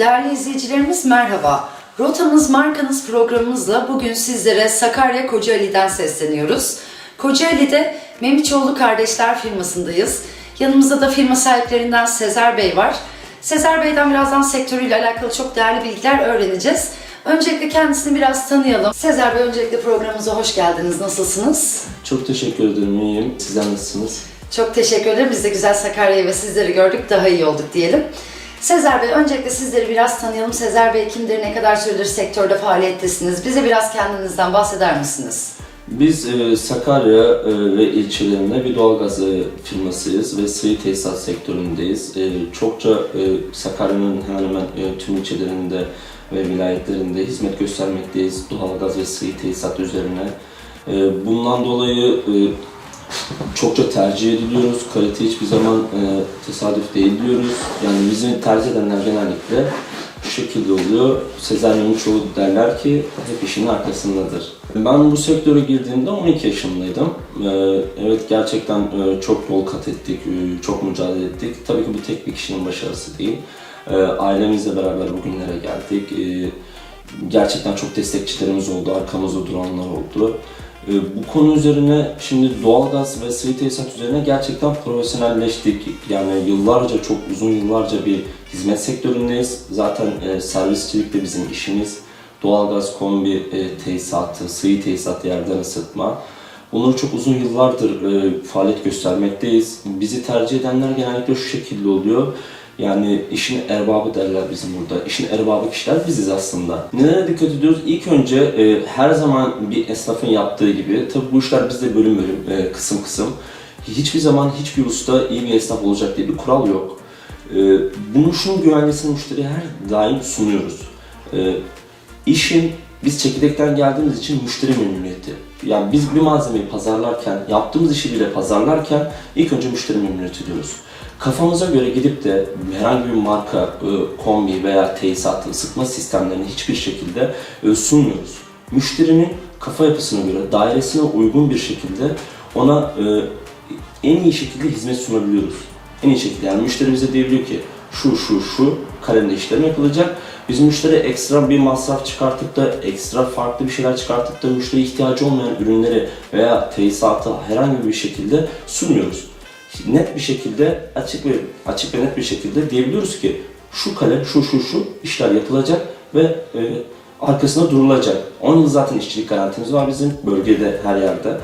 Değerli izleyicilerimiz merhaba. Rotamız markanız programımızla bugün sizlere Sakarya Kocaeli'den sesleniyoruz. Kocaeli'de Memiçoğlu Kardeşler firmasındayız. Yanımızda da firma sahiplerinden Sezer Bey var. Sezer Bey'den birazdan sektörüyle alakalı çok değerli bilgiler öğreneceğiz. Öncelikle kendisini biraz tanıyalım. Sezer Bey öncelikle programımıza hoş geldiniz. Nasılsınız? Çok teşekkür ederim, iyiyim. Sizler nasılsınız? Çok teşekkür ederim. Biz de güzel Sakarya'yı ve sizleri gördük. Daha iyi olduk diyelim. Sezer Bey, öncelikle sizleri biraz tanıyalım. Sezer Bey kimdir, ne kadar süredir sektörde faaliyettesiniz? Bize biraz kendinizden bahseder misiniz? Biz e, Sakarya e, ve ilçelerinde bir doğalgaz e, firmasıyız ve sıvı tesisat sektöründeyiz. E, çokça e, Sakarya'nın hemen hemen e, tüm ilçelerinde ve vilayetlerinde hizmet göstermekteyiz doğalgaz ve sıvı tesisat üzerine. E, bundan dolayı e, çokça tercih ediliyoruz. Kalite hiçbir zaman e, tesadüf değil diyoruz. Yani bizi tercih edenler genellikle şu şekilde oluyor. Sezer Yumuşoğlu derler ki hep işin arkasındadır. Ben bu sektöre girdiğimde 12 yaşındaydım. Ee, evet gerçekten e, çok yol kat ettik, e, çok mücadele ettik. Tabii ki bu tek bir kişinin başarısı değil. Ee, Ailemizle beraber bugünlere geldik. Ee, Gerçekten çok destekçilerimiz oldu, arkamızda duranlar oldu. Ee, Bu konu üzerine şimdi doğalgaz ve sıvı tesisat üzerine gerçekten profesyonelleştik. Yani yıllarca, çok uzun yıllarca bir hizmet sektöründeyiz. Zaten e, servisçilik de bizim işimiz. Doğalgaz, kombi e, tesisatı, sıvı tesisat, yerden ısıtma. Bunları çok uzun yıllardır e, faaliyet göstermekteyiz. Bizi tercih edenler genellikle şu şekilde oluyor. Yani işin erbabı derler bizim burada. İşin erbabı kişiler biziz aslında. Nelere dikkat ediyoruz? İlk önce e, her zaman bir esnafın yaptığı gibi, tabi bu işler bizde bölüm bölüm, e, kısım kısım. Hiçbir zaman hiçbir usta iyi bir esnaf olacak diye bir kural yok. E, bunun şunun güvencesini müşteriye her daim sunuyoruz. E, işin biz çekirdekten geldiğimiz için müşteri memnuniyeti. Yani biz bir malzemeyi pazarlarken, yaptığımız işi bile pazarlarken ilk önce müşteri memnuniyeti diyoruz. Kafamıza göre gidip de herhangi bir marka, e, kombi veya tesisat, ısıtma sistemlerini hiçbir şekilde e, sunmuyoruz. Müşterinin kafa yapısına göre, dairesine uygun bir şekilde ona e, en iyi şekilde hizmet sunabiliyoruz. En iyi şekilde yani müşteri bize diyebiliyor ki şu şu şu kalemde işlem yapılacak. Biz müşteri ekstra bir masraf çıkartıp da ekstra farklı bir şeyler çıkartıp da müşteri ihtiyacı olmayan ürünleri veya tesisatı herhangi bir şekilde sunmuyoruz. Net bir şekilde açık ve açık ve net bir şekilde diyebiliyoruz ki şu kalem şu şu şu işler yapılacak ve e, arkasında durulacak. 10 yıl zaten işçilik garantimiz var bizim bölgede her yerde.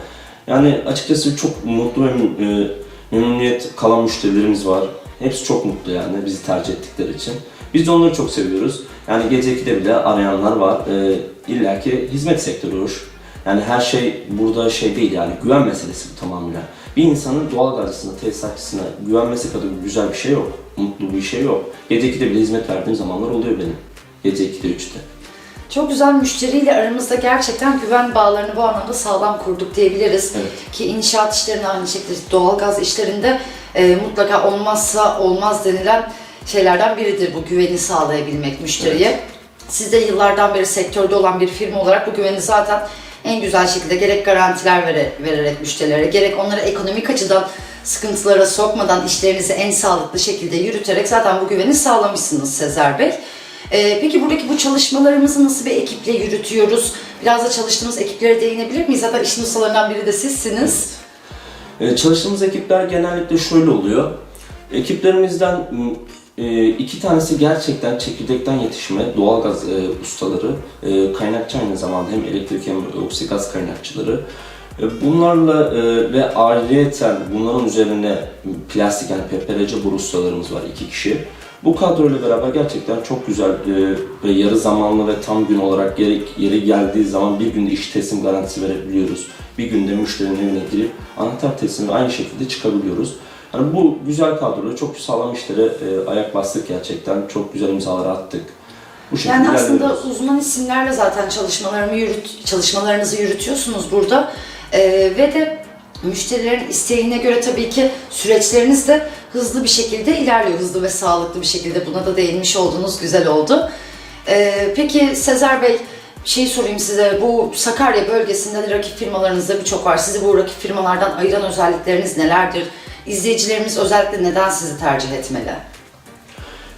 Yani açıkçası çok mutlu ve e, memnuniyet kalan müşterilerimiz var. Hepsi çok mutlu yani bizi tercih ettikleri için. Biz de onları çok seviyoruz. Yani gece 2'de bile arayanlar var. E, İlla ki hizmet sektörü hoş. Yani her şey burada şey değil yani güven meselesi bu tamamıyla. Bir insanın doğal gazcısına, tesisatçısına güvenmesi kadar güzel bir şey yok. Mutlu bir şey yok. Gece 2'de bile hizmet verdiğim zamanlar oluyor benim. Gece 2'de 3'te. Çok güzel müşteriyle aramızda gerçekten güven bağlarını bu anlamda sağlam kurduk diyebiliriz. Evet. Ki inşaat işlerinde aynı şekilde doğalgaz işlerinde e, mutlaka olmazsa olmaz denilen şeylerden biridir bu güveni sağlayabilmek müşteriye. Siz de yıllardan beri sektörde olan bir firma olarak bu güveni zaten en güzel şekilde gerek garantiler vere- vererek müşterilere gerek onları ekonomik açıdan sıkıntılara sokmadan işlerinizi en sağlıklı şekilde yürüterek zaten bu güveni sağlamışsınız Sezer Bey. Ee, peki buradaki bu çalışmalarımızı nasıl bir ekiple yürütüyoruz? Biraz da çalıştığımız ekiplere değinebilir miyiz? Zaten işin ustalarından biri de sizsiniz. Ee, çalıştığımız ekipler genellikle şöyle oluyor. Ekiplerimizden e, iki tanesi gerçekten çekirdekten yetişme doğalgaz e, ustaları, e, kaynakçı aynı zamanda hem elektrik hem oksigaz kaynakçıları. E, Bunlarla e, ve ayrıyeten bunların üzerine plastik yani PPRC boru ustalarımız var iki kişi. Bu kadroyla beraber gerçekten çok güzel e, ve yarı zamanlı ve tam gün olarak yeri, yeri geldiği zaman bir günde iş teslim garantisi verebiliyoruz. Bir günde müşterinin evine girip anahtar teslim ve aynı şekilde çıkabiliyoruz. Yani bu güzel kadroyla çok sağlam işlere e, ayak bastık gerçekten. Çok güzel imzalar attık. Bu şekilde Yani aslında ilerliyoruz. uzman isimlerle zaten çalışmalarımı yürüt, çalışmalarınızı yürütüyorsunuz burada. Ee, ve de müşterilerin isteğine göre tabii ki süreçleriniz de hızlı bir şekilde ilerliyor. Hızlı ve sağlıklı bir şekilde buna da değinmiş oldunuz. Güzel oldu. Ee, peki Sezer Bey, şey sorayım size. Bu Sakarya bölgesinde de rakip firmalarınızda birçok var. Sizi bu rakip firmalardan ayıran özellikleriniz nelerdir? İzleyicilerimiz özellikle neden sizi tercih etmeli?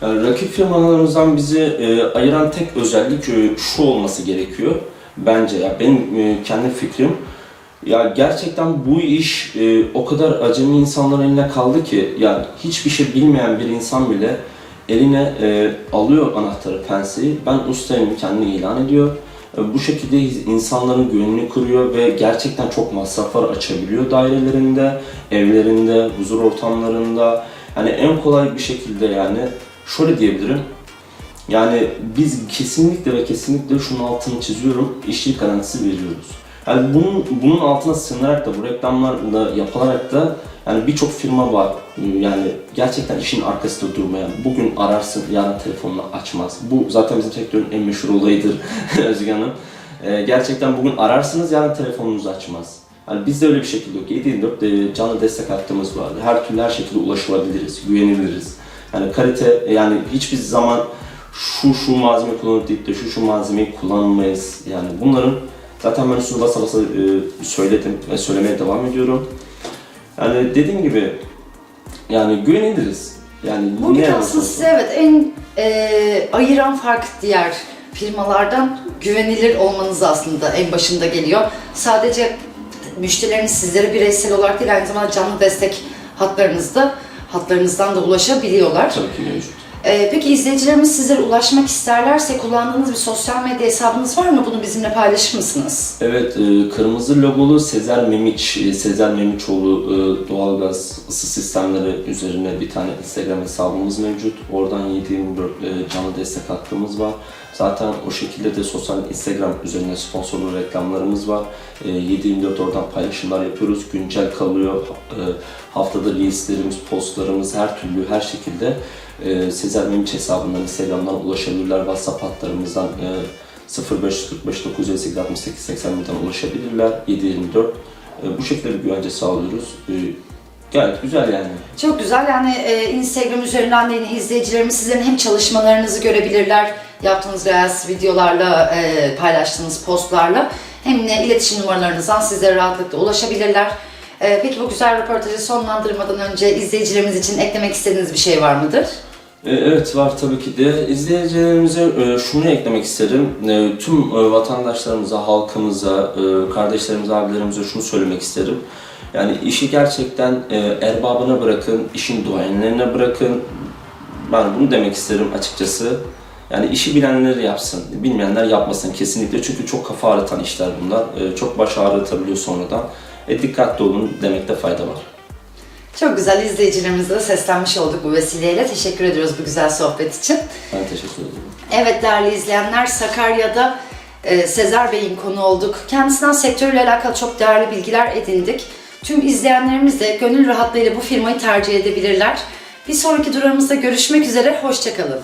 Yani rakip firmalarımızdan bizi e, ayıran tek özellik e, şu olması gerekiyor. Bence ya benim e, kendi fikrim. Ya gerçekten bu iş e, o kadar acemi insanların eline kaldı ki yani hiçbir şey bilmeyen bir insan bile eline e, alıyor anahtarı, penseyi. Ben ustayım kendini ilan ediyor. E, bu şekilde insanların güvenini kuruyor ve gerçekten çok masraflar açabiliyor dairelerinde, evlerinde, huzur ortamlarında. Yani en kolay bir şekilde yani şöyle diyebilirim. Yani biz kesinlikle ve kesinlikle şunun altını çiziyorum, işçilik garantisi veriyoruz. Yani bunun bunun altına sığınarak da bu reklamlarla yapılarak da yani birçok firma var. Yani gerçekten işin arkasında durmayan. Bugün ararsın, yarın telefonunu açmaz. Bu zaten bizim sektörün en meşhur olayıdır Özge Hanım. Ee, gerçekten bugün ararsınız, yarın telefonunuzu açmaz. Yani bizde öyle bir şekilde yok. 724 e, canlı destek hattımız var. Her türlü her şekilde ulaşılabiliriz, güveniliriz. Yani kalite, yani hiçbir zaman şu şu malzeme kullanıp deyip de şu şu malzemeyi kullanmayız. Yani bunların zaten ben üstüne basa basa söyledim ve söylemeye devam ediyorum. Yani dediğim gibi yani güveniliriz. Yani Bugün ne aslında size evet en e, ayıran fark diğer firmalardan güvenilir olmanız aslında en başında geliyor. Sadece müşterileriniz sizlere bireysel olarak değil aynı zamanda canlı destek hatlarınızda hatlarınızdan da ulaşabiliyorlar. Tabii ki mevcut. E, peki izleyicilerimiz sizlere ulaşmak isterlerse kullandığınız bir sosyal medya hesabınız var mı? Bunu bizimle paylaşır mısınız? Evet, e, kırmızı logolu Sezer Memiç, e, Sezer Memiçoğlu e, doğalgaz ısı sistemleri üzerine bir tane Instagram hesabımız mevcut. Oradan 724 e, canlı destek hattımız var. Zaten o şekilde de sosyal Instagram üzerine sponsorlu reklamlarımız var. E, 724 oradan paylaşımlar yapıyoruz. Güncel kalıyor. E, haftada reelslerimiz, postlarımız her türlü, her şekilde e, Sezer Memiç hesabından, Instagram'dan ulaşabilirler. WhatsApp hatlarımızdan e, 0545 958 68 80'den ulaşabilirler. 724. E, bu şekilde bir güvence sağlıyoruz. E, gayet güzel yani. Çok güzel yani e, Instagram üzerinden de izleyicilerimiz sizlerin hem çalışmalarınızı görebilirler, yaptığınız reels videolarla, e, paylaştığınız postlarla hem de iletişim numaralarınızdan sizlere rahatlıkla ulaşabilirler. E, peki bu güzel röportajı sonlandırmadan önce izleyicilerimiz için eklemek istediğiniz bir şey var mıdır? E, Evet var tabii ki de. İzleyicilerimize e, şunu eklemek isterim. E, Tüm vatandaşlarımıza, halkımıza, kardeşlerimize, abilerimize şunu söylemek isterim. Yani işi gerçekten erbabına bırakın, işin duayenlerine bırakın. Ben bunu demek isterim açıkçası. Yani işi bilenler yapsın, bilmeyenler yapmasın kesinlikle. Çünkü çok kafa ağrıtan işler bunlar. Çok baş ağrıtabiliyor sonradan. E, dikkatli olun demekte fayda var. Çok güzel izleyicilerimize de seslenmiş olduk bu vesileyle. Teşekkür ediyoruz bu güzel sohbet için. Ben teşekkür ederim. Evet değerli izleyenler Sakarya'da e, Sezer Bey'in konu olduk. Kendisinden sektörle alakalı çok değerli bilgiler edindik. Tüm izleyenlerimiz de gönül rahatlığıyla bu firmayı tercih edebilirler. Bir sonraki durağımızda görüşmek üzere, hoşçakalın.